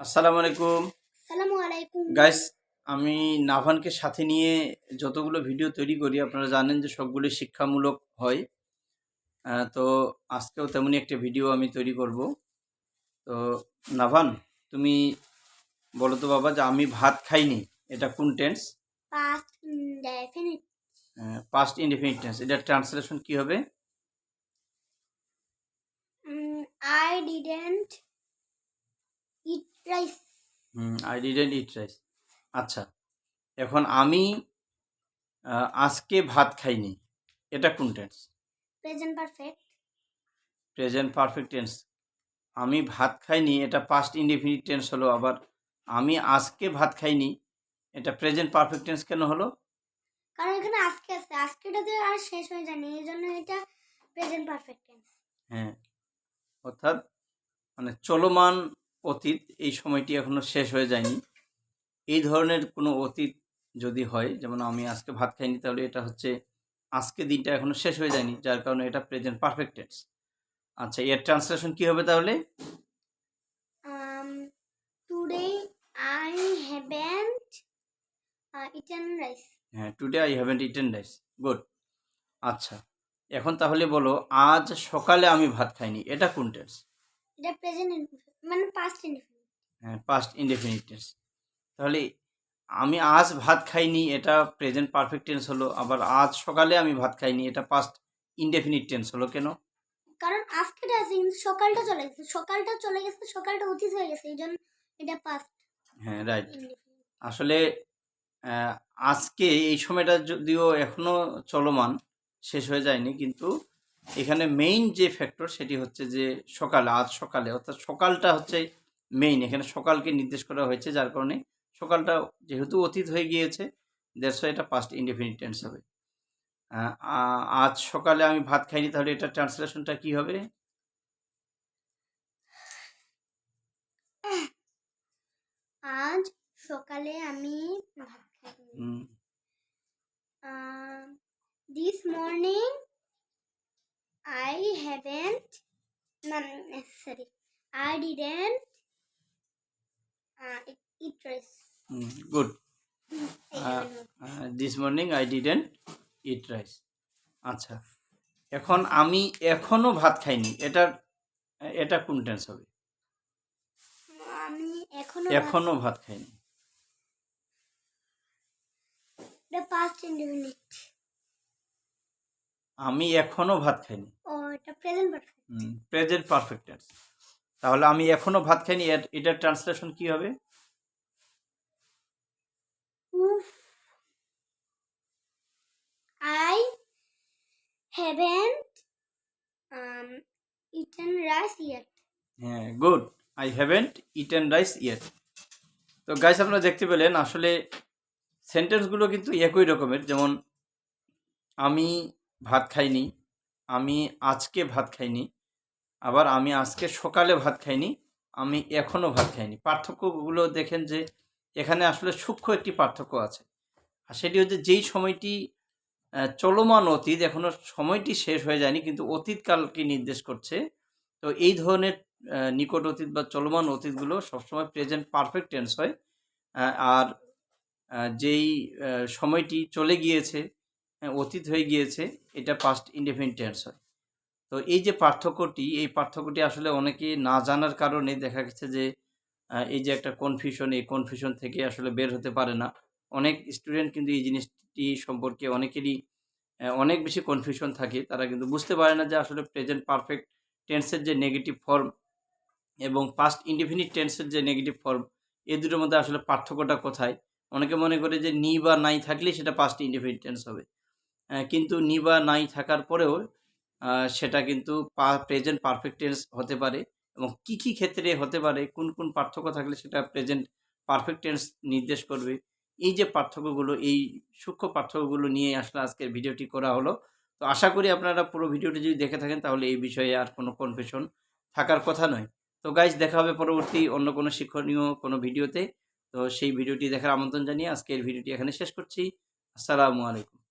আসসালামু আলাইকুম। সালামু আলাইকুম। গাইস আমি নাভানকে সাথে নিয়ে যতগুলো ভিডিও তৈরি করি আপনারা জানেন যে সবগুলো শিক্ষামূলক হয়। তো আজকেও তেমনই একটা ভিডিও আমি তৈরি করব। তো নাভান তুমি বলো তো বাবা যে আমি ভাত খাইনি এটা কোন tense past indefinite past indefinite tense এটা ট্রান্সলেশন কি হবে? I didn't rice I didn't eat rice আচ্ছা এখন আমি আজকে ভাত খাইনি। এটা কোন tense present perfect present perfect tense আমি ভাত খাইনি এটা পাস্ট ইনডিফিনিট টেন্স হলো আবার আমি আজকে ভাত খাইনি এটা প্রেজেন্ট পারফেক্ট টেন্স কেন হলো? কারণ এখানে আজকে আছে আজকেটাতে আর শেষ হয়ে যায়নি এই জন্য এটা প্রেজেন্ট পারফেক্ট টেন্স হ্যাঁ অর্থাৎ মানে চলমান অতীত এই সময়টি এখনও শেষ হয়ে যায়নি। এই ধরনের কোনো অতীত যদি হয় যেমন আমি আজকে ভাত খাইনি তাহলে এটা হচ্ছে আজকে দিনটা এখনও শেষ হয়ে যায়নি যার কারণে এটা প্রেজেন্ট পারফেক্ট টেন্স আচ্ছা এর ট্রান্সলেশন কি হবে তাহলে? Today I haven't eaten rice হ্যাঁ today I haven't eaten rice good আচ্ছা এখন তাহলে বলো আজ সকালে আমি ভাত খাইনি এটা কোন টেন্স এটা প্রেজেন্ট মানে পাস্ট ইনডেফিনিট হ্যাঁ পাস্ট ইনডেফিনিট টেন্স তাহলে আমি আজ ভাত খাইনি এটা প্রেজেন্ট পারফেক্ট টেন্স হলো আবার আজ সকালে আমি ভাত খাইনি এটা পাস্ট ইনডেফিনিট টেন্স হলো কেন? কারণ আজকেটা আছে কিন্তু সকালটা চলে গেছে সকালটা চলে গেছে সকালটা অতীত হয়ে গেছে এই জন্য এটা পাস্ট হ্যাঁ রাইট আসলে আজকে এই সময়টা যদিও এখনও চলমান শেষ হয়ে যায়নি কিন্তু এখানে মেইন যে ফ্যাক্টর সেটি হচ্ছে যে সকালে আজ সকালে অর্থাৎ সকালটা হচ্ছে মেইন এখানে সকালকে নির্দেশ করা হয়েছে যার কারণে সকালটা যেহেতু অতীত হয়ে গিয়েছে দেড়শো এটা পাস্ট ইনডিফিনিট টেন্স হবে। আজ সকালে আমি ভাত খাইনি তাহলে এটা ট্রান্সলেশনটা কি হবে? আজ সকালে আমি ভাত খাইনি। This morning I haven't sorry I didn't eat rice hmm, good this morning I didn't eat rice আচ্ছা এখন আমি এখনও ভাত খাইনি। এটা এটা কোন টেন্স হবে? আমি এখনও এখনও ভাত খাইনি। এটা পাস্ট ইনডিফিনিট আমি এখনও ভাত খাইনি। ও এটা present perfect present perfect tense তাহলে আমি এখনও ভাত খাইনি এটার ট্রান্সলেশন কি হবে? I haven't eaten rice yet হ্যাঁ good I haven't eaten rice yet তো গাইস আপনারা দেখতে পেলেন আসলে সেন্টেন্সগুলো কিন্তু একই রকমের। যেমন আমি ভাত খাইনি, আমি আজকে ভাত খাইনি, আবার আমি আজকে সকালে ভাত খাইনি, আমি এখনও ভাত খাইনি। পার্থক্যগুলো দেখেন যে এখানে আসলে সূক্ষ্ম একটি পার্থক্য আছে। আর সেটি হচ্ছে যেই সময়টি চলমান অতীত এখনও সময়টি শেষ হয়ে যায়নি, কিন্তু অতীতকালকে নির্দেশ করছে, তো এই ধরনের নিকট অতীত বা চলমান অতীতগুলো সবসময় প্রেজেন্ট পারফেক্ট টেন্স হয় আর যেই সময়টি চলে গিয়েছে অতীত হয়ে গিয়েছে, এটা পাস্ট ইনডিফিনিট টেন্স হয়। তো এই যে পার্থক্যটি, এই পার্থক্যটি আসলে অনেকে না জানার কারণে দেখা গেছে যে এই যে একটা কনফিউশন এই কনফিউশন থেকে আসলে বের হতে পারে না। অনেক স্টুডেন্ট কিন্তু এই জিনিসটি সম্পর্কে অনেকেরই অনেক বেশি কনফিউশন থাকে। তারা কিন্তু বুঝতে পারে না যে আসলে প্রেজেন্ট পারফেক্ট টেন্সের যে নেগেটিভ ফর্ম এবং পাস্ট ইনডিফিনিট টেন্সের যে নেগেটিভ ফর্ম এই দুটোর মধ্যে আসলে পার্থক্যটা কোথায়? অনেকে মনে করে যে নি বা নাই থাকলে সেটা পাস্ট ইনডিফিনিট টেন্স হবে। কিন্তু নি বা নাই থাকার পরেও সেটা কিন্তু প্রেজেন্ট পারফেক্ট টেন্স হতে পারে এবং কি কি ক্ষেত্রে হতে পারে, কোন কোন পার্থক্য থাকলে সেটা প্রেজেন্ট পারফেক্ট টেন্স নির্দেশ করবে, এই যে পার্থক্যগুলো, এই সূক্ষ্ম পার্থক্যগুলো নিয়ে আসলে আজকের ভিডিওটি করা হলো। তো আশা করি আপনারা পুরো ভিডিওটি যদি দেখে থাকেন, তাহলে এই বিষয়ে আর কোনো কনফিউশন থাকার কথা নয়। তো গাইজ দেখা হবে পরবর্তী অন্য কোনো শিক্ষণীয় কোনো ভিডিওতে। তো সেই ভিডিওটি দেখার আমন্ত্রণ জানিয়ে আজকের ভিডিওটি এখানে শেষ করছি। আসসালামু আলাইকুম।